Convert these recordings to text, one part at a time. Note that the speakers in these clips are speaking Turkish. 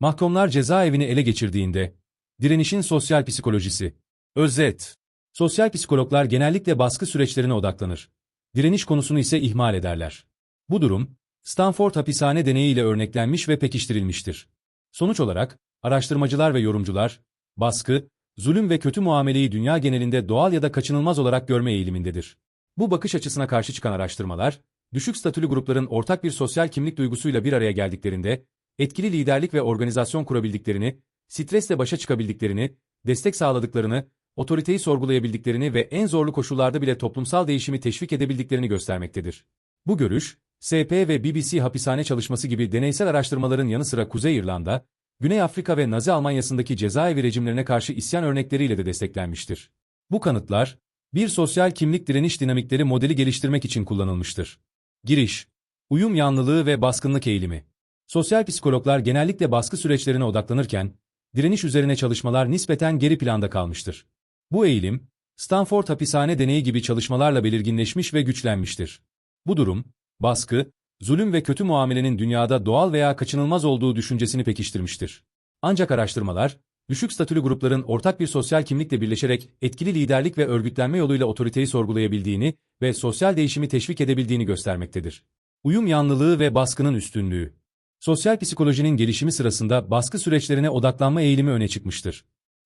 Mahkumlar cezaevini ele geçirdiğinde, direnişin sosyal psikolojisi. Özet. Sosyal psikologlar genellikle baskı süreçlerine odaklanır. Direniş konusunu ise ihmal ederler. Bu durum, Stanford hapishane deneyiyle örneklenmiş ve pekiştirilmiştir. Sonuç olarak, araştırmacılar ve yorumcular, baskı, zulüm ve kötü muameleyi dünya genelinde doğal ya da kaçınılmaz olarak görme eğilimindedir. Bu bakış açısına karşı çıkan araştırmalar, düşük statülü grupların ortak bir sosyal kimlik duygusuyla bir araya geldiklerinde, etkili liderlik ve organizasyon kurabildiklerini, stresle başa çıkabildiklerini, destek sağladıklarını, otoriteyi sorgulayabildiklerini ve en zorlu koşullarda bile toplumsal değişimi teşvik edebildiklerini göstermektedir. Bu görüş, SP ve BBC hapishane çalışması gibi deneysel araştırmaların yanı sıra Kuzey İrlanda, Güney Afrika ve Nazi Almanyası'ndaki cezaevi rejimlerine karşı isyan örnekleriyle de desteklenmiştir. Bu kanıtlar, bir sosyal kimlik direniş dinamikleri modeli geliştirmek için kullanılmıştır. Giriş, uyum yanlılığı ve baskınlık eğilimi. Sosyal psikologlar genellikle baskı süreçlerine odaklanırken, direniş üzerine çalışmalar nispeten geri planda kalmıştır. Bu eğilim, Stanford hapishane deneyi gibi çalışmalarla belirginleşmiş ve güçlenmiştir. Bu durum, baskı, zulüm ve kötü muamelenin dünyada doğal veya kaçınılmaz olduğu düşüncesini pekiştirmiştir. Ancak araştırmalar, düşük statülü grupların ortak bir sosyal kimlikle birleşerek etkili liderlik ve örgütlenme yoluyla otoriteyi sorgulayabildiğini ve sosyal değişimi teşvik edebildiğini göstermektedir. Uyum yanlılığı ve baskının üstünlüğü. Sosyal psikolojinin gelişimi sırasında baskı süreçlerine odaklanma eğilimi öne çıkmıştır.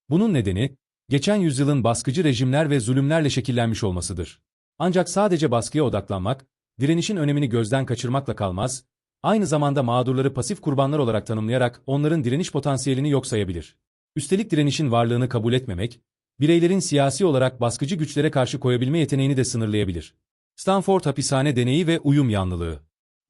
Bunun nedeni, geçen yüzyılın baskıcı rejimler ve zulümlerle şekillenmiş olmasıdır. Ancak sadece baskıya odaklanmak, direnişin önemini gözden kaçırmakla kalmaz, aynı zamanda mağdurları pasif kurbanlar olarak tanımlayarak onların direniş potansiyelini yok sayabilir. Üstelik direnişin varlığını kabul etmemek, bireylerin siyasi olarak baskıcı güçlere karşı koyabilme yeteneğini de sınırlayabilir. Stanford hapishane deneyi ve uyum yanlılığı.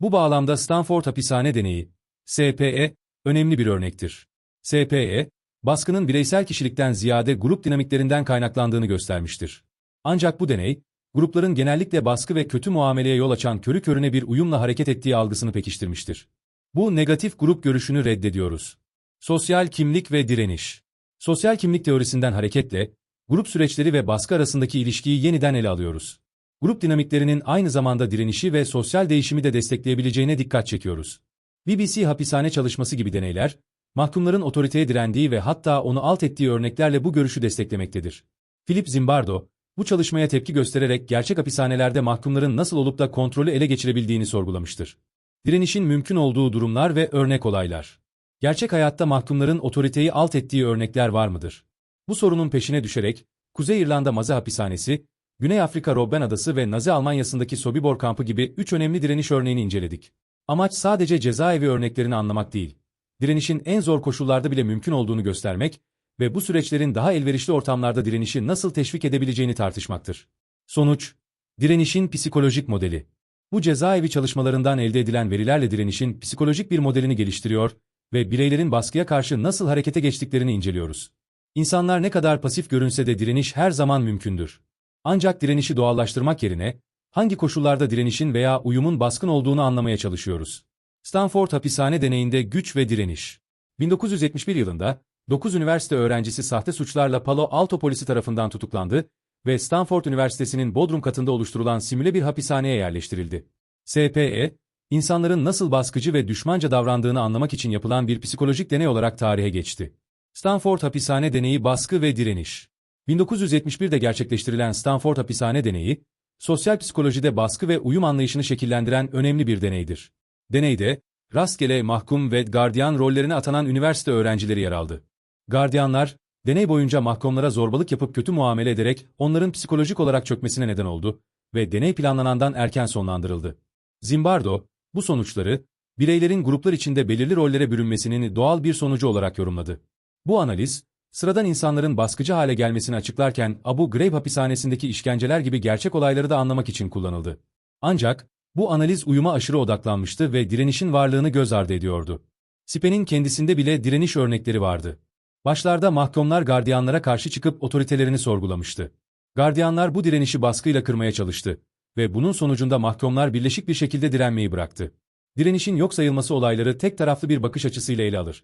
Bu bağlamda Stanford hapishane deneyi, SPE, önemli bir örnektir. SPE, baskının bireysel kişilikten ziyade grup dinamiklerinden kaynaklandığını göstermiştir. Ancak bu deney, grupların genellikle baskı ve kötü muameleye yol açan körü körüne bir uyumla hareket ettiği algısını pekiştirmiştir. Bu negatif grup görüşünü reddediyoruz. Sosyal kimlik ve direniş. Sosyal kimlik teorisinden hareketle, grup süreçleri ve baskı arasındaki ilişkiyi yeniden ele alıyoruz. Grup dinamiklerinin aynı zamanda direnişi ve sosyal değişimi de destekleyebileceğine dikkat çekiyoruz. BBC hapishane çalışması gibi deneyler, mahkumların otoriteye direndiği ve hatta onu alt ettiği örneklerle bu görüşü desteklemektedir. Philip Zimbardo, bu çalışmaya tepki göstererek gerçek hapishanelerde mahkumların nasıl olup da kontrolü ele geçirebildiğini sorgulamıştır. Direnişin mümkün olduğu durumlar ve örnek olaylar. Gerçek hayatta mahkumların otoriteyi alt ettiği örnekler var mıdır? Bu sorunun peşine düşerek, Kuzey İrlanda Maze Hapishanesi, Güney Afrika Robben Adası ve Nazi Almanyası'ndaki Sobibor kampı gibi üç önemli direniş örneğini inceledik. Amaç sadece cezaevi örneklerini anlamak değil, direnişin en zor koşullarda bile mümkün olduğunu göstermek ve bu süreçlerin daha elverişli ortamlarda direnişi nasıl teşvik edebileceğini tartışmaktır. Sonuç, direnişin psikolojik modeli. Bu cezaevi çalışmalarından elde edilen verilerle direnişin psikolojik bir modelini geliştiriyor ve bireylerin baskıya karşı nasıl harekete geçtiklerini inceliyoruz. İnsanlar ne kadar pasif görünse de direniş her zaman mümkündür. Ancak direnişi doğallaştırmak yerine, hangi koşullarda direnişin veya uyumun baskın olduğunu anlamaya çalışıyoruz. Stanford hapishane deneyinde güç ve direniş. 1971 yılında, 9 üniversite öğrencisi sahte suçlarla Palo Alto polisi tarafından tutuklandı ve Stanford Üniversitesi'nin Bodrum katında oluşturulan simüle bir hapishaneye yerleştirildi. SPE, insanların nasıl baskıcı ve düşmanca davrandığını anlamak için yapılan bir psikolojik deney olarak tarihe geçti. Stanford hapishane deneyi baskı ve direniş. 1971'de gerçekleştirilen Stanford hapishane deneyi, sosyal psikolojide baskı ve uyum anlayışını şekillendiren önemli bir deneydir. Deneyde, rastgele mahkum ve gardiyan rollerine atanan üniversite öğrencileri yer aldı. Gardiyanlar, deney boyunca mahkumlara zorbalık yapıp kötü muamele ederek onların psikolojik olarak çökmesine neden oldu ve deney planlanandan erken sonlandırıldı. Zimbardo, bu sonuçları, bireylerin gruplar içinde belirli rollere bürünmesinin doğal bir sonucu olarak yorumladı. Bu analiz, sıradan insanların baskıcı hale gelmesini açıklarken Abu Ghraib hapishanesindeki işkenceler gibi gerçek olayları da anlamak için kullanıldı. Ancak, bu analiz uyuma aşırı odaklanmıştı ve direnişin varlığını göz ardı ediyordu. Sipe'nin kendisinde bile direniş örnekleri vardı. Başlarda mahkumlar gardiyanlara karşı çıkıp otoritelerini sorgulamıştı. Gardiyanlar bu direnişi baskıyla kırmaya çalıştı ve bunun sonucunda mahkumlar birleşik bir şekilde direnmeyi bıraktı. Direnişin yok sayılması olayları tek taraflı bir bakış açısıyla ele alır.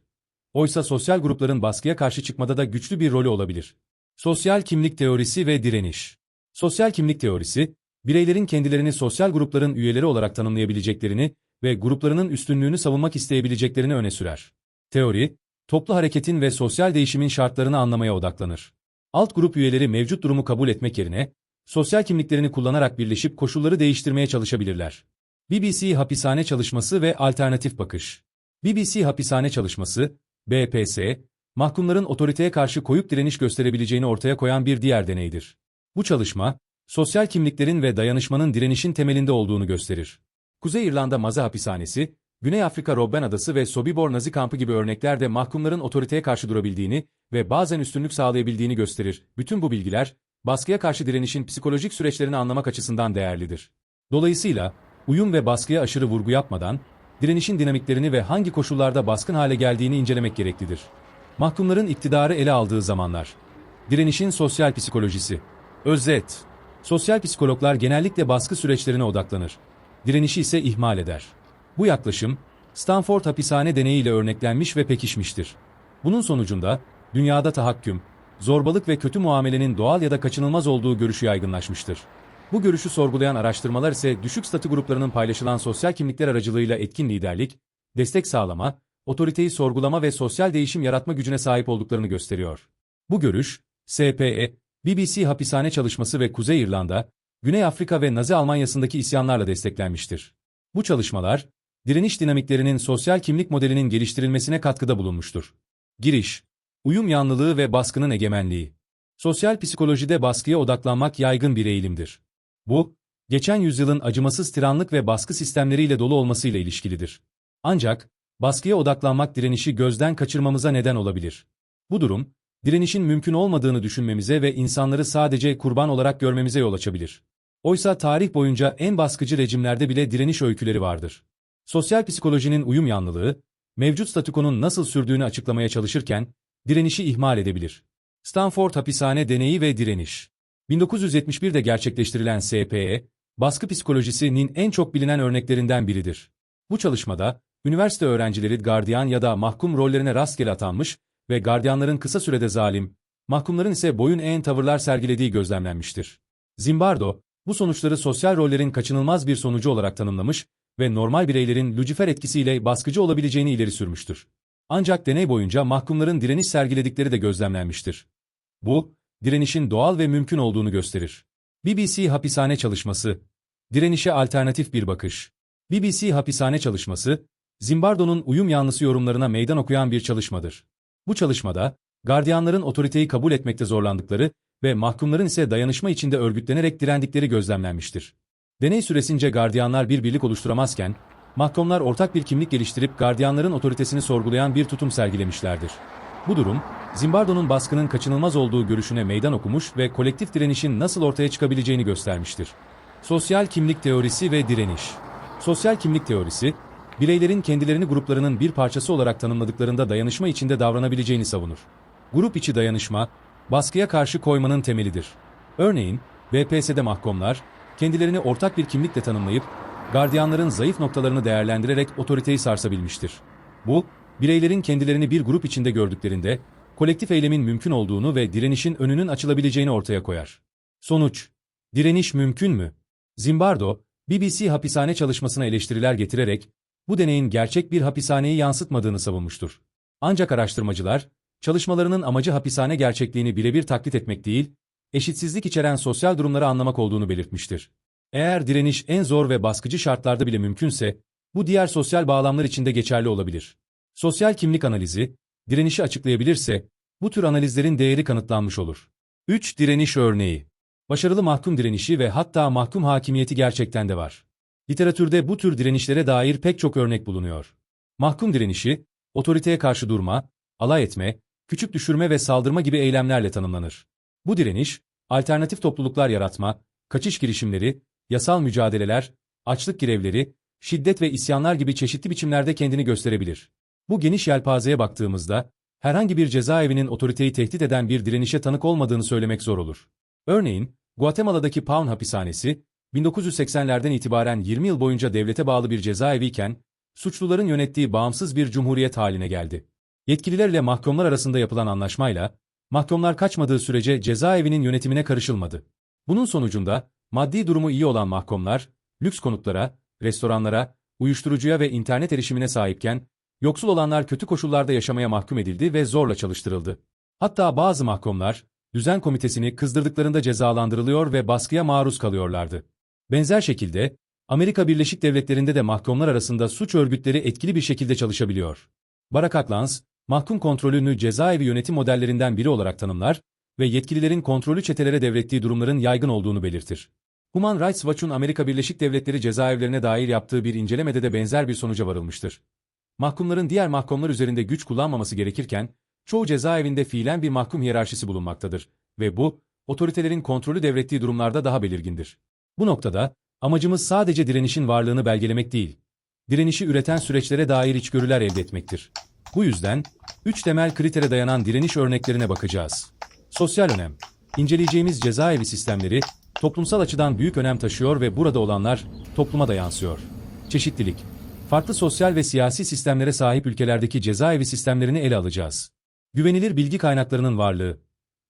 Oysa sosyal grupların baskıya karşı çıkmada da güçlü bir rolü olabilir. Sosyal kimlik teorisi ve direniş. Sosyal kimlik teorisi, bireylerin kendilerini sosyal grupların üyeleri olarak tanımlayabileceklerini ve gruplarının üstünlüğünü savunmak isteyebileceklerini öne sürer. Teori, toplu hareketin ve sosyal değişimin şartlarını anlamaya odaklanır. Alt grup üyeleri mevcut durumu kabul etmek yerine, sosyal kimliklerini kullanarak birleşip koşulları değiştirmeye çalışabilirler. BBC Hapishane Çalışması ve Alternatif Bakış BBC Hapishane Çalışması, BPS, mahkumların otoriteye karşı koyup direniş gösterebileceğini ortaya koyan bir diğer deneydir. Bu çalışma, sosyal kimliklerin ve dayanışmanın direnişin temelinde olduğunu gösterir. Kuzey İrlanda Maza Hapishanesi, Güney Afrika Robben Adası ve Sobibor Nazi Kampı gibi örneklerde mahkumların otoriteye karşı durabildiğini ve bazen üstünlük sağlayabildiğini gösterir. Bütün bu bilgiler, baskıya karşı direnişin psikolojik süreçlerini anlamak açısından değerlidir. Dolayısıyla, uyum ve baskıya aşırı vurgu yapmadan, direnişin dinamiklerini ve hangi koşullarda baskın hale geldiğini incelemek gereklidir. Mahkumların iktidarı ele aldığı zamanlar. Direnişin sosyal psikolojisi. Özet. Sosyal psikologlar genellikle baskı süreçlerine odaklanır. Direnişi ise ihmal eder. Bu yaklaşım, Stanford hapishane deneyiyle örneklenmiş ve pekişmiştir. Bunun sonucunda, dünyada tahakküm, zorbalık ve kötü muamelenin doğal ya da kaçınılmaz olduğu görüşü yaygınlaşmıştır. Bu görüşü sorgulayan araştırmalar ise düşük statü gruplarının paylaşılan sosyal kimlikler aracılığıyla etkin liderlik, destek sağlama, otoriteyi sorgulama ve sosyal değişim yaratma gücüne sahip olduklarını gösteriyor. Bu görüş, SPE, BBC hapishane çalışması ve Kuzey İrlanda, Güney Afrika ve Nazi Almanyası'ndaki isyanlarla desteklenmiştir. Bu çalışmalar, direniş dinamiklerinin sosyal kimlik modelinin geliştirilmesine katkıda bulunmuştur. Giriş, uyum yanlılığı ve baskının egemenliği. Sosyal psikolojide baskıya odaklanmak yaygın bir eğilimdir. Bu, geçen yüzyılın acımasız tiranlık ve baskı sistemleriyle dolu olmasıyla ilişkilidir. Ancak, baskıya odaklanmak direnişi gözden kaçırmamıza neden olabilir. Bu durum, direnişin mümkün olmadığını düşünmemize ve insanları sadece kurban olarak görmemize yol açabilir. Oysa tarih boyunca en baskıcı rejimlerde bile direniş öyküleri vardır. Sosyal psikolojinin uyum yanlılığı, mevcut statükonun nasıl sürdüğünü açıklamaya çalışırken, direnişi ihmal edebilir. Stanford Hapishane Deneyi ve Direniş 1971'de gerçekleştirilen SPE, baskı psikolojisinin en çok bilinen örneklerinden biridir. Bu çalışmada, üniversite öğrencileri gardiyan ya da mahkum rollerine rastgele atanmış ve gardiyanların kısa sürede zalim, mahkumların ise boyun eğen tavırlar sergilediği gözlemlenmiştir. Zimbardo, bu sonuçları sosyal rollerin kaçınılmaz bir sonucu olarak tanımlamış ve normal bireylerin Lucifer etkisiyle baskıcı olabileceğini ileri sürmüştür. Ancak deney boyunca mahkumların direniş sergiledikleri de gözlemlenmiştir. Bu, direnişin doğal ve mümkün olduğunu gösterir. BBC Hapishane Çalışması Direnişe alternatif bir bakış. BBC Hapishane Çalışması, Zimbardo'nun uyum yanlısı yorumlarına meydan okuyan bir çalışmadır. Bu çalışmada, gardiyanların otoriteyi kabul etmekte zorlandıkları ve mahkumların ise dayanışma içinde örgütlenerek direndikleri gözlemlenmiştir. Deney süresince gardiyanlar bir birlik oluşturamazken, mahkumlar ortak bir kimlik geliştirip gardiyanların otoritesini sorgulayan bir tutum sergilemişlerdir. Bu durum, Zimbardo'nun baskının kaçınılmaz olduğu görüşüne meydan okumuş ve kolektif direnişin nasıl ortaya çıkabileceğini göstermiştir. Sosyal kimlik teorisi ve direniş Sosyal kimlik teorisi, bireylerin kendilerini gruplarının bir parçası olarak tanımladıklarında dayanışma içinde davranabileceğini savunur. Grup içi dayanışma, baskıya karşı koymanın temelidir. Örneğin, BPS'de mahkumlar, kendilerini ortak bir kimlikle tanımlayıp, gardiyanların zayıf noktalarını değerlendirerek otoriteyi sarsabilmiştir. Bu, bireylerin kendilerini bir grup içinde gördüklerinde, kolektif eylemin mümkün olduğunu ve direnişin önünün açılabileceğini ortaya koyar. Sonuç, direniş mümkün mü? Zimbardo, BBC hapishane çalışmasına eleştiriler getirerek, bu deneyin gerçek bir hapishaneyi yansıtmadığını savunmuştur. Ancak araştırmacılar, çalışmalarının amacı hapishane gerçekliğini birebir taklit etmek değil, eşitsizlik içeren sosyal durumları anlamak olduğunu belirtmiştir. Eğer direniş en zor ve baskıcı şartlarda bile mümkünse, bu diğer sosyal bağlamlar için de geçerli olabilir. Sosyal kimlik analizi, direnişi açıklayabilirse, bu tür analizlerin değeri kanıtlanmış olur. 3. Direniş örneği. Başarılı mahkum direnişi ve hatta mahkum hakimiyeti gerçekten de var. Literatürde bu tür direnişlere dair pek çok örnek bulunuyor. Mahkum direnişi, otoriteye karşı durma, alay etme, küçük düşürme ve saldırma gibi eylemlerle tanımlanır. Bu direniş, alternatif topluluklar yaratma, kaçış girişimleri, yasal mücadeleler, açlık grevleri, şiddet ve isyanlar gibi çeşitli biçimlerde kendini gösterebilir. Bu geniş yelpazeye baktığımızda, herhangi bir cezaevinin otoriteyi tehdit eden bir direnişe tanık olmadığını söylemek zor olur. Örneğin, Guatemala'daki Pound hapishanesi, 1980'lerden itibaren 20 yıl boyunca devlete bağlı bir cezaeviyken, suçluların yönettiği bağımsız bir cumhuriyet haline geldi. Yetkililerle mahkumlar arasında yapılan anlaşmayla, mahkumlar kaçmadığı sürece cezaevinin yönetimine karışılmadı. Bunun sonucunda, maddi durumu iyi olan mahkumlar, lüks konutlara, restoranlara, uyuşturucuya ve internet erişimine sahipken, Yoksul olanlar kötü koşullarda yaşamaya mahkum edildi ve zorla çalıştırıldı. Hatta bazı mahkumlar, düzen komitesini kızdırdıklarında cezalandırılıyor ve baskıya maruz kalıyorlardı. Benzer şekilde, Amerika Birleşik Devletleri'nde de mahkumlar arasında suç örgütleri etkili bir şekilde çalışabiliyor. Barack Aklans, mahkum kontrolünü cezaevi yönetim modellerinden biri olarak tanımlar ve yetkililerin kontrolü çetelere devrettiği durumların yaygın olduğunu belirtir. Human Rights Watch'un Amerika Birleşik Devletleri cezaevlerine dair yaptığı bir incelemede de benzer bir sonuca varılmıştır. Mahkumların diğer mahkumlar üzerinde güç kullanmaması gerekirken, çoğu cezaevinde fiilen bir mahkum hiyerarşisi bulunmaktadır ve bu, otoritelerin kontrolü devrettiği durumlarda daha belirgindir. Bu noktada, amacımız sadece direnişin varlığını belgelemek değil, direnişi üreten süreçlere dair içgörüler elde etmektir. Bu yüzden, üç temel kritere dayanan direniş örneklerine bakacağız. Sosyal önem. İnceleyeceğimiz cezaevi sistemleri, toplumsal açıdan büyük önem taşıyor ve burada olanlar, topluma da yansıyor. Çeşitlilik. Farklı sosyal ve siyasi sistemlere sahip ülkelerdeki cezaevi sistemlerini ele alacağız. Güvenilir bilgi kaynaklarının varlığı.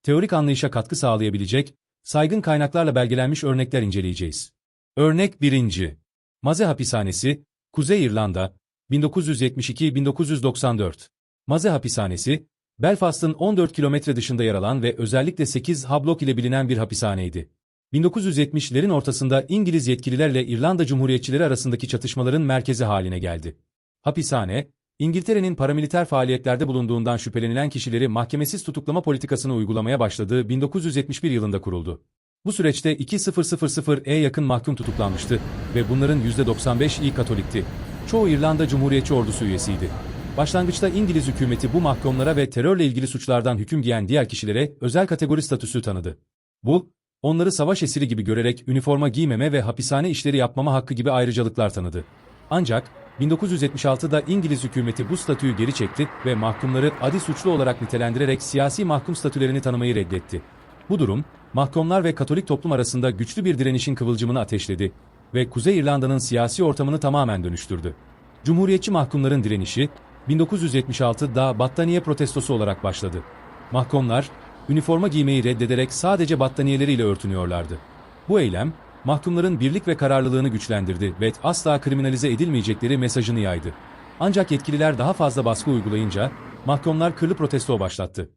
Teorik anlayışa katkı sağlayabilecek, saygın kaynaklarla belgelenmiş örnekler inceleyeceğiz. Örnek 1. Maze Hapishanesi, Kuzey İrlanda, 1972-1994. Maze Hapishanesi, Belfast'ın 14 kilometre dışında yer alan ve özellikle 8 hablok ile bilinen bir hapishaneydi. 1970'lerin ortasında İngiliz yetkililerle İrlanda Cumhuriyetçileri arasındaki çatışmaların merkezi haline geldi. Hapishane, İngiltere'nin paramiliter faaliyetlerde bulunduğundan şüphelenilen kişileri mahkemesiz tutuklama politikasını uygulamaya başladığı 1971 yılında kuruldu. Bu süreçte 2000'e yakın mahkum tutuklanmıştı ve bunların %95'i Katolikti. Çoğu İrlanda Cumhuriyetçi ordusu üyesiydi. Başlangıçta İngiliz hükümeti bu mahkumlara ve terörle ilgili suçlardan hüküm giyen diğer kişilere özel kategori statüsü tanıdı. Bu, onları savaş esiri gibi görerek üniforma giymeme ve hapishane işleri yapmama hakkı gibi ayrıcalıklar tanıdı. Ancak 1976'da İngiliz hükümeti bu statüyü geri çekti ve mahkumları adi suçlu olarak nitelendirerek siyasi mahkum statülerini tanımayı reddetti. Bu durum, mahkumlar ve Katolik toplum arasında güçlü bir direnişin kıvılcımını ateşledi ve Kuzey İrlanda'nın siyasi ortamını tamamen dönüştürdü. Cumhuriyetçi mahkumların direnişi, 1976'da battaniye protestosu olarak başladı. Mahkumlar, üniforma giymeyi reddederek sadece battaniyeleriyle örtünüyorlardı. Bu eylem, mahkumların birlik ve kararlılığını güçlendirdi ve asla kriminalize edilmeyecekleri mesajını yaydı. Ancak yetkililer daha fazla baskı uygulayınca, mahkumlar kırlı protesto başlattı.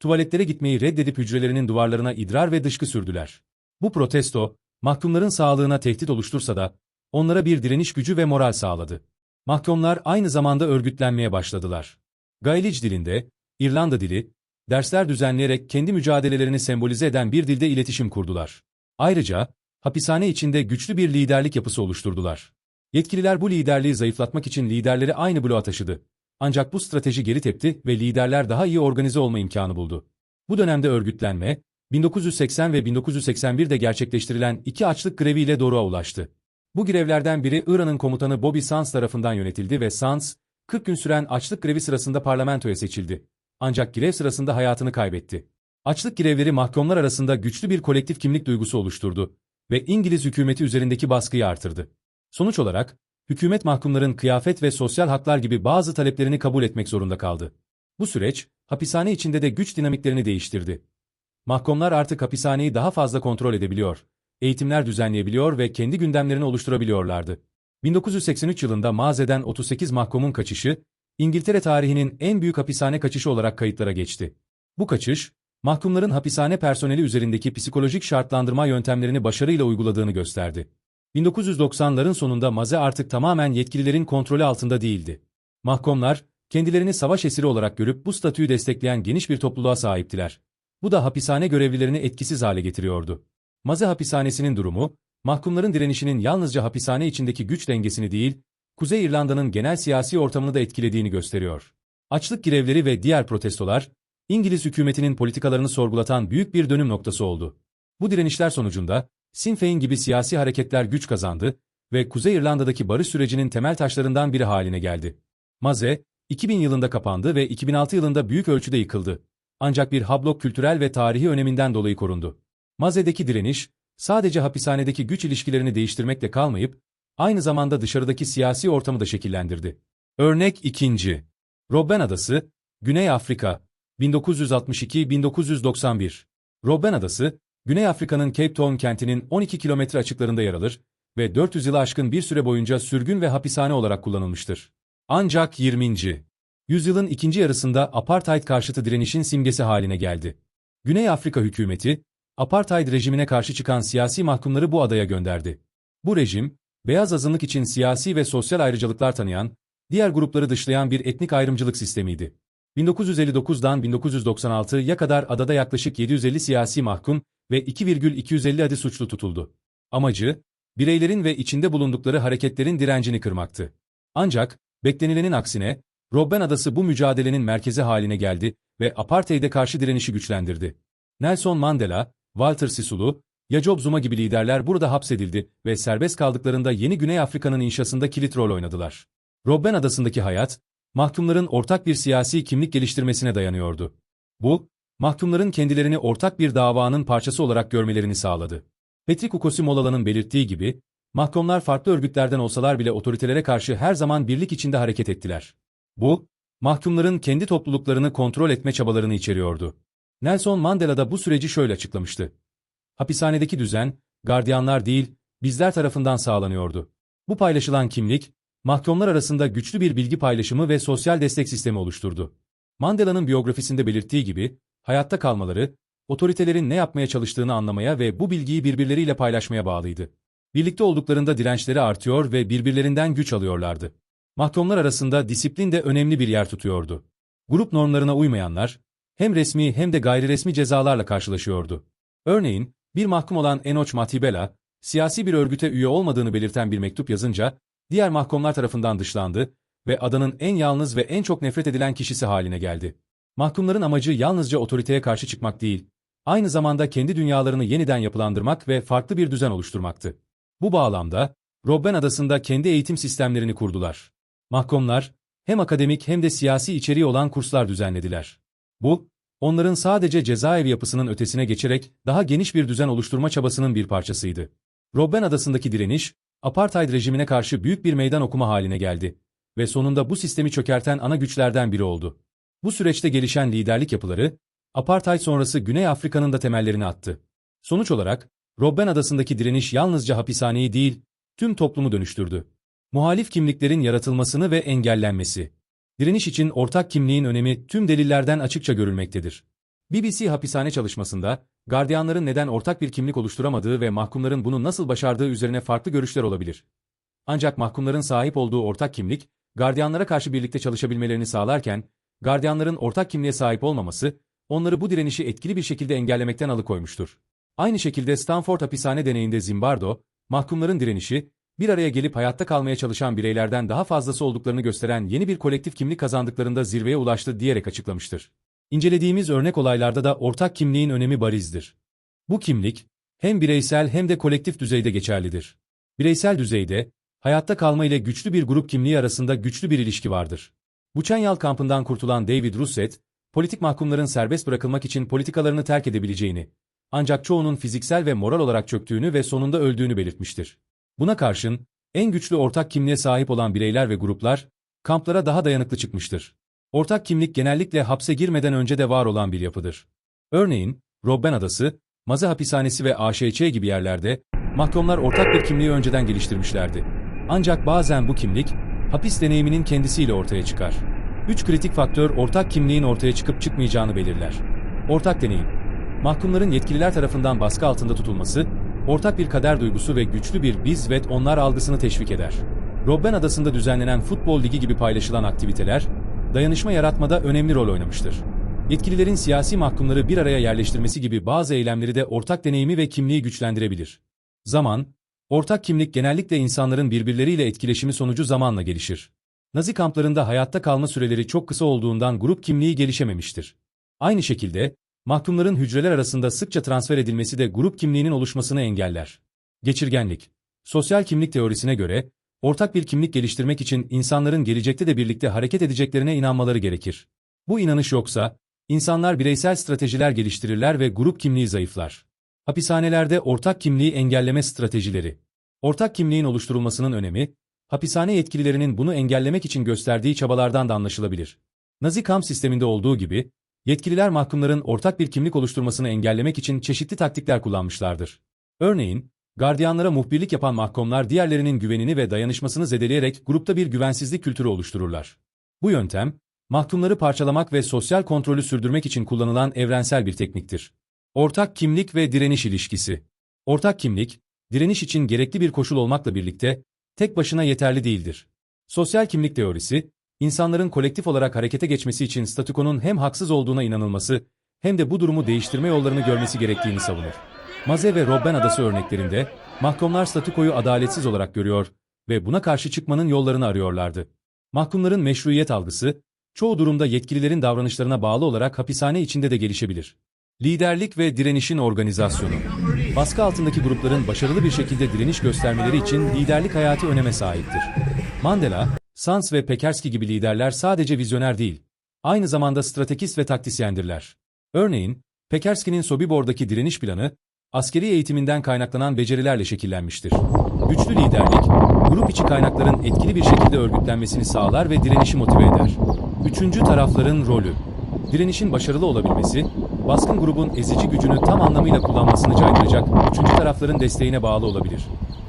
Tuvaletlere gitmeyi reddedip hücrelerinin duvarlarına idrar ve dışkı sürdüler. Bu protesto, mahkumların sağlığına tehdit oluştursa da, onlara bir direniş gücü ve moral sağladı. Mahkumlar aynı zamanda örgütlenmeye başladılar. Gaelic dilinde, İrlanda dili, dersler düzenleyerek kendi mücadelelerini sembolize eden bir dilde iletişim kurdular. Ayrıca, hapishane içinde güçlü bir liderlik yapısı oluşturdular. Yetkililer bu liderliği zayıflatmak için liderleri aynı bloğa taşıdı. Ancak bu strateji geri tepti ve liderler daha iyi organize olma imkanı buldu. Bu dönemde örgütlenme, 1980 ve 1981'de gerçekleştirilen iki açlık greviyle doğruğa ulaştı. Bu grevlerden biri İran'ın komutanı Bobby Sands tarafından yönetildi ve Sands, 40 gün süren açlık grevi sırasında parlamentoya seçildi. Ancak grev sırasında hayatını kaybetti. Açlık grevleri mahkumlar arasında güçlü bir kolektif kimlik duygusu oluşturdu ve İngiliz hükümeti üzerindeki baskıyı artırdı. Sonuç olarak, hükümet mahkumların kıyafet ve sosyal haklar gibi bazı taleplerini kabul etmek zorunda kaldı. Bu süreç, hapishane içinde de güç dinamiklerini değiştirdi. Mahkumlar artık hapishaneyi daha fazla kontrol edebiliyor, eğitimler düzenleyebiliyor ve kendi gündemlerini oluşturabiliyorlardı. 1983 yılında Maze'den 38 mahkumun kaçışı, İngiltere tarihinin en büyük hapishane kaçışı olarak kayıtlara geçti. Bu kaçış, mahkumların hapishane personeli üzerindeki psikolojik şartlandırma yöntemlerini başarıyla uyguladığını gösterdi. 1990'ların sonunda Maze artık tamamen yetkililerin kontrolü altında değildi. Mahkumlar, kendilerini savaş esiri olarak görüp bu statüyü destekleyen geniş bir topluluğa sahiptiler. Bu da hapishane görevlilerini etkisiz hale getiriyordu. Maze hapishanesinin durumu, mahkumların direnişinin yalnızca hapishane içindeki güç dengesini değil, Kuzey İrlanda'nın genel siyasi ortamını da etkilediğini gösteriyor. Açlık grevleri ve diğer protestolar, İngiliz hükümetinin politikalarını sorgulatan büyük bir dönüm noktası oldu. Bu direnişler sonucunda, Sinn Féin gibi siyasi hareketler güç kazandı ve Kuzey İrlanda'daki barış sürecinin temel taşlarından biri haline geldi. Maze, 2000 yılında kapandı ve 2006 yılında büyük ölçüde yıkıldı. Ancak bir hablok kültürel ve tarihi öneminden dolayı korundu. Maze'deki direniş, sadece hapishanedeki güç ilişkilerini değiştirmekle kalmayıp, aynı zamanda dışarıdaki siyasi ortamı da şekillendirdi. Örnek 2. Robben Adası, Güney Afrika, 1962-1991. Robben Adası, Güney Afrika'nın Cape Town kentinin 12 kilometre açıklarında yer alır ve 400 yılı aşkın bir süre boyunca sürgün ve hapishane olarak kullanılmıştır. Ancak 20. yüzyılın ikinci yarısında apartheid karşıtı direnişin simgesi haline geldi. Güney Afrika hükümeti, apartheid rejimine karşı çıkan siyasi mahkumları bu adaya gönderdi. Bu rejim, beyaz azınlık için siyasi ve sosyal ayrıcalıklar tanıyan, diğer grupları dışlayan bir etnik ayrımcılık sistemiydi. 1959'dan 1996'ya kadar adada yaklaşık 750 siyasi mahkum ve 2,250 adı suçlu tutuldu. Amacı, bireylerin ve içinde bulundukları hareketlerin direncini kırmaktı. Ancak, beklenilenin aksine, Robben Adası bu mücadelenin merkezi haline geldi ve apartheid'e karşı direnişi güçlendirdi. Nelson Mandela, Walter Sisulu, Jacob Zuma gibi liderler burada hapsedildi ve serbest kaldıklarında yeni Güney Afrika'nın inşasında kilit rol oynadılar. Robben Adası'ndaki hayat, mahkumların ortak bir siyasi kimlik geliştirmesine dayanıyordu. Bu, mahkumların kendilerini ortak bir davanın parçası olarak görmelerini sağladı. Patrick Ukosi-Molala'nın belirttiği gibi, mahkumlar farklı örgütlerden olsalar bile otoritelere karşı her zaman birlik içinde hareket ettiler. Bu, mahkumların kendi topluluklarını kontrol etme çabalarını içeriyordu. Nelson Mandela da bu süreci şöyle açıklamıştı. Hapishanedeki düzen, gardiyanlar değil, bizler tarafından sağlanıyordu. Bu paylaşılan kimlik, mahkumlar arasında güçlü bir bilgi paylaşımı ve sosyal destek sistemi oluşturdu. Mandela'nın biyografisinde belirttiği gibi, hayatta kalmaları, otoritelerin ne yapmaya çalıştığını anlamaya ve bu bilgiyi birbirleriyle paylaşmaya bağlıydı. Birlikte olduklarında dirençleri artıyor ve birbirlerinden güç alıyorlardı. Mahkumlar arasında disiplin de önemli bir yer tutuyordu. Grup normlarına uymayanlar, hem resmi hem de gayri resmi cezalarla karşılaşıyordu. Örneğin, bir mahkum olan Enoch Matibela, siyasi bir örgüte üye olmadığını belirten bir mektup yazınca, diğer mahkumlar tarafından dışlandı ve adanın en yalnız ve en çok nefret edilen kişisi haline geldi. Mahkumların amacı yalnızca otoriteye karşı çıkmak değil, aynı zamanda kendi dünyalarını yeniden yapılandırmak ve farklı bir düzen oluşturmaktı. Bu bağlamda, Robben Adası'nda kendi eğitim sistemlerini kurdular. Mahkumlar, hem akademik hem de siyasi içeriği olan kurslar düzenlediler. Bu, onların sadece cezaevi yapısının ötesine geçerek daha geniş bir düzen oluşturma çabasının bir parçasıydı. Robben Adası'ndaki direniş, apartheid rejimine karşı büyük bir meydan okuma haline geldi ve sonunda bu sistemi çökerten ana güçlerden biri oldu. Bu süreçte gelişen liderlik yapıları, apartheid sonrası Güney Afrika'nın da temellerini attı. Sonuç olarak, Robben Adası'ndaki direniş yalnızca hapishaneyi değil, tüm toplumu dönüştürdü. Muhalif kimliklerin yaratılmasını ve engellenmesi. Direniş için ortak kimliğin önemi tüm delillerden açıkça görülmektedir. BBC hapishane çalışmasında, gardiyanların neden ortak bir kimlik oluşturamadığı ve mahkumların bunu nasıl başardığı üzerine farklı görüşler olabilir. Ancak mahkumların sahip olduğu ortak kimlik, gardiyanlara karşı birlikte çalışabilmelerini sağlarken, gardiyanların ortak kimliğe sahip olmaması, onları bu direnişi etkili bir şekilde engellemekten alıkoymuştur. Aynı şekilde Stanford hapishane deneyinde Zimbardo, mahkumların direnişi, bir araya gelip hayatta kalmaya çalışan bireylerden daha fazlası olduklarını gösteren yeni bir kolektif kimlik kazandıklarında zirveye ulaştı diyerek açıklamıştır. İncelediğimiz örnek olaylarda da ortak kimliğin önemi barizdir. Bu kimlik, hem bireysel hem de kolektif düzeyde geçerlidir. Bireysel düzeyde, hayatta kalma ile güçlü bir grup kimliği arasında güçlü bir ilişki vardır. Buchenwald kampından kurtulan David Russet, politik mahkumların serbest bırakılmak için politikalarını terk edebileceğini, ancak çoğunun fiziksel ve moral olarak çöktüğünü ve sonunda öldüğünü belirtmiştir. Buna karşın, en güçlü ortak kimliğe sahip olan bireyler ve gruplar, kamplara daha dayanıklı çıkmıştır. Ortak kimlik genellikle hapse girmeden önce de var olan bir yapıdır. Örneğin, Robben Adası, Maze Hapishanesi ve AŞÇ gibi yerlerde, mahkumlar ortak bir kimliği önceden geliştirmişlerdi. Ancak bazen bu kimlik, hapis deneyiminin kendisiyle ortaya çıkar. Üç kritik faktör ortak kimliğin ortaya çıkıp çıkmayacağını belirler. Ortak deneyim. Mahkumların yetkililer tarafından baskı altında tutulması, ortak bir kader duygusu ve güçlü bir biz ve onlar algısını teşvik eder. Robben Adası'nda düzenlenen futbol ligi gibi paylaşılan aktiviteler, dayanışma yaratmada önemli rol oynamıştır. Yetkililerin siyasi mahkumları bir araya yerleştirmesi gibi bazı eylemleri de ortak deneyimi ve kimliği güçlendirebilir. Zaman, ortak kimlik genellikle insanların birbirleriyle etkileşimi sonucu zamanla gelişir. Nazi kamplarında hayatta kalma süreleri çok kısa olduğundan grup kimliği gelişememiştir. Aynı şekilde, mahkumların hücreler arasında sıkça transfer edilmesi de grup kimliğinin oluşmasını engeller. Geçirgenlik Sosyal kimlik teorisine göre, ortak bir kimlik geliştirmek için insanların gelecekte de birlikte hareket edeceklerine inanmaları gerekir. Bu inanış yoksa, insanlar bireysel stratejiler geliştirirler ve grup kimliği zayıflar. Hapishanelerde ortak kimliği engelleme stratejileri. Ortak kimliğin oluşturulmasının önemi, hapishane yetkililerinin bunu engellemek için gösterdiği çabalardan da anlaşılabilir. Nazi kamp sisteminde olduğu gibi, yetkililer mahkumların ortak bir kimlik oluşturmasını engellemek için çeşitli taktikler kullanmışlardır. Örneğin, Gardiyanlara muhbirlik yapan mahkumlar diğerlerinin güvenini ve dayanışmasını zedeleyerek grupta bir güvensizlik kültürü oluştururlar. Bu yöntem, mahkumları parçalamak ve sosyal kontrolü sürdürmek için kullanılan evrensel bir tekniktir. Ortak kimlik ve direniş ilişkisi. Ortak kimlik, direniş için gerekli bir koşul olmakla birlikte, tek başına yeterli değildir. Sosyal kimlik teorisi, insanların kolektif olarak harekete geçmesi için statükonun hem haksız olduğuna inanılması, hem de bu durumu değiştirme yollarını görmesi gerektiğini savunur. Maze ve Robben Adası örneklerinde, mahkumlar statükoyu adaletsiz olarak görüyor ve buna karşı çıkmanın yollarını arıyorlardı. Mahkumların meşruiyet algısı, çoğu durumda yetkililerin davranışlarına bağlı olarak hapishane içinde de gelişebilir. Liderlik ve direnişin organizasyonu. Baskı altındaki grupların başarılı bir şekilde direniş göstermeleri için liderlik hayati öneme sahiptir. Mandela, Sans ve Pekerski gibi liderler sadece vizyoner değil, aynı zamanda stratejist ve taktisyendirler. Örneğin, Pekerski'nin Sobibor'daki direniş planı, askeri eğitiminden kaynaklanan becerilerle şekillenmiştir. Güçlü liderlik, grup içi kaynakların etkili bir şekilde örgütlenmesini sağlar ve direnişi motive eder. Üçüncü tarafların rolü. Direnişin başarılı olabilmesi, baskın grubun ezici gücünü tam anlamıyla kullanmasını caydıracak üçüncü tarafların desteğine bağlı olabilir.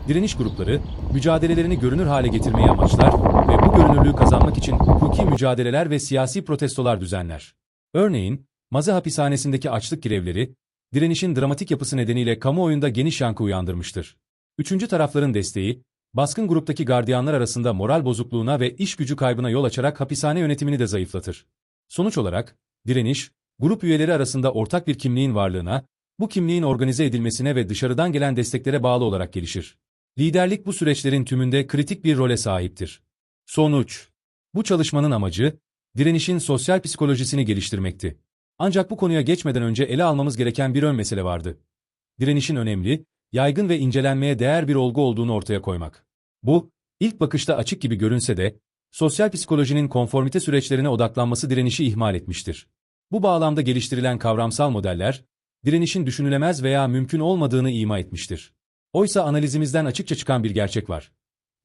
Direniş grupları, mücadelelerini görünür hale getirmeyi amaçlar ve bu görünürlüğü kazanmak için hukuki mücadeleler ve siyasi protestolar düzenler. Örneğin, Maze hapishanesindeki açlık grevleri, direnişin dramatik yapısı nedeniyle kamuoyunda geniş yankı uyandırmıştır. Üçüncü tarafların desteği, baskın gruptaki gardiyanlar arasında moral bozukluğuna ve iş gücü kaybına yol açarak hapishane yönetimini de zayıflatır. Sonuç olarak, direniş, grup üyeleri arasında ortak bir kimliğin varlığına, bu kimliğin organize edilmesine ve dışarıdan gelen desteklere bağlı olarak gelişir. Liderlik bu süreçlerin tümünde kritik bir role sahiptir. Sonuç Bu çalışmanın amacı, direnişin sosyal psikolojisini geliştirmekti. Ancak bu konuya geçmeden önce ele almamız gereken bir ön mesele vardı. Direnişin önemli, yaygın ve incelenmeye değer bir olgu olduğunu ortaya koymak. Bu, ilk bakışta açık gibi görünse de, sosyal psikolojinin konformite süreçlerine odaklanması direnişi ihmal etmiştir. Bu bağlamda geliştirilen kavramsal modeller, direnişin düşünülemez veya mümkün olmadığını ima etmiştir. Oysa analizimizden açıkça çıkan bir gerçek var.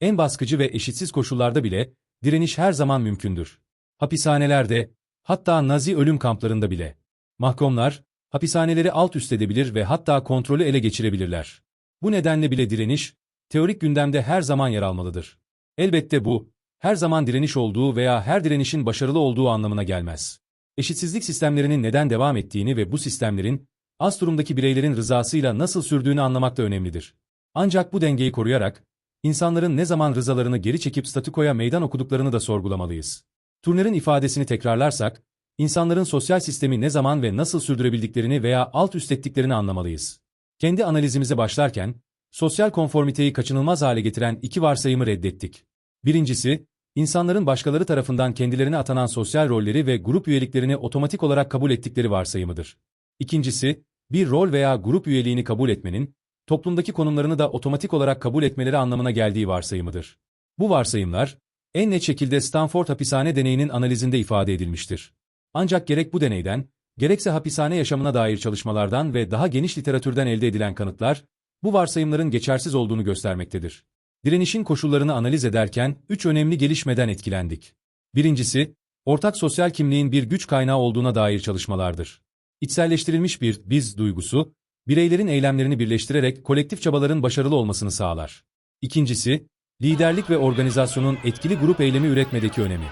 En baskıcı ve eşitsiz koşullarda bile, direniş her zaman mümkündür. Hapishanelerde, hatta Nazi ölüm kamplarında bile. Mahkumlar, hapishaneleri alt üst edebilir ve hatta kontrolü ele geçirebilirler. Bu nedenle bile direniş, teorik gündemde her zaman yer almalıdır. Elbette bu, her zaman direniş olduğu veya her direnişin başarılı olduğu anlamına gelmez. Eşitsizlik sistemlerinin neden devam ettiğini ve bu sistemlerin, az durumdaki bireylerin rızasıyla nasıl sürdüğünü anlamak da önemlidir. Ancak bu dengeyi koruyarak, insanların ne zaman rızalarını geri çekip statükoya meydan okuduklarını da sorgulamalıyız. Turner'in ifadesini tekrarlarsak, insanların sosyal sistemi ne zaman ve nasıl sürdürebildiklerini veya alt üst ettiklerini anlamalıyız. Kendi analizimize başlarken, sosyal konformiteyi kaçınılmaz hale getiren iki varsayımı reddettik. Birincisi, insanların başkaları tarafından kendilerine atanan sosyal rolleri ve grup üyeliklerini otomatik olarak kabul ettikleri varsayımıdır. İkincisi, bir rol veya grup üyeliğini kabul etmenin, toplumdaki konumlarını da otomatik olarak kabul etmeleri anlamına geldiği varsayımıdır. Bu varsayımlar, en net şekilde Stanford hapishane deneyinin analizinde ifade edilmiştir. Ancak gerek bu deneyden, gerekse hapishane yaşamına dair çalışmalardan ve daha geniş literatürden elde edilen kanıtlar, bu varsayımların geçersiz olduğunu göstermektedir. Direnişin koşullarını analiz ederken üç önemli gelişmeden etkilendik. Birincisi, ortak sosyal kimliğin bir güç kaynağı olduğuna dair çalışmalardır. İçselleştirilmiş bir biz duygusu, bireylerin eylemlerini birleştirerek kolektif çabaların başarılı olmasını sağlar. İkincisi, liderlik ve organizasyonun etkili grup eylemi üretmedeki önemi.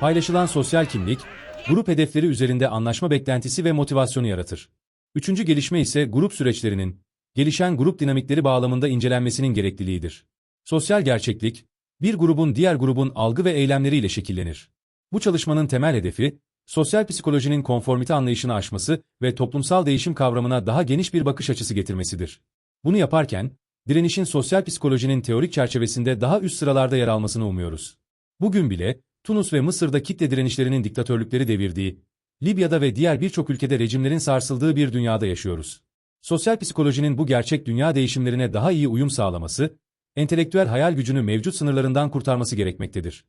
Paylaşılan sosyal kimlik, grup hedefleri üzerinde anlaşma beklentisi ve motivasyonu yaratır. Üçüncü gelişme ise grup süreçlerinin, gelişen grup dinamikleri bağlamında incelenmesinin gerekliliğidir. Sosyal gerçeklik, bir grubun diğer grubun algı ve eylemleriyle şekillenir. Bu çalışmanın temel hedefi, sosyal psikolojinin konformite anlayışını aşması ve toplumsal değişim kavramına daha geniş bir bakış açısı getirmesidir. Bunu yaparken, direnişin sosyal psikolojinin teorik çerçevesinde daha üst sıralarda yer almasını umuyoruz. Bugün bile, Tunus ve Mısır'da kitle direnişlerinin diktatörlükleri devirdiği, Libya'da ve diğer birçok ülkede rejimlerin sarsıldığı bir dünyada yaşıyoruz. Sosyal psikolojinin bu gerçek dünya değişimlerine daha iyi uyum sağlaması, entelektüel hayal gücünü mevcut sınırlarından kurtarması gerekmektedir.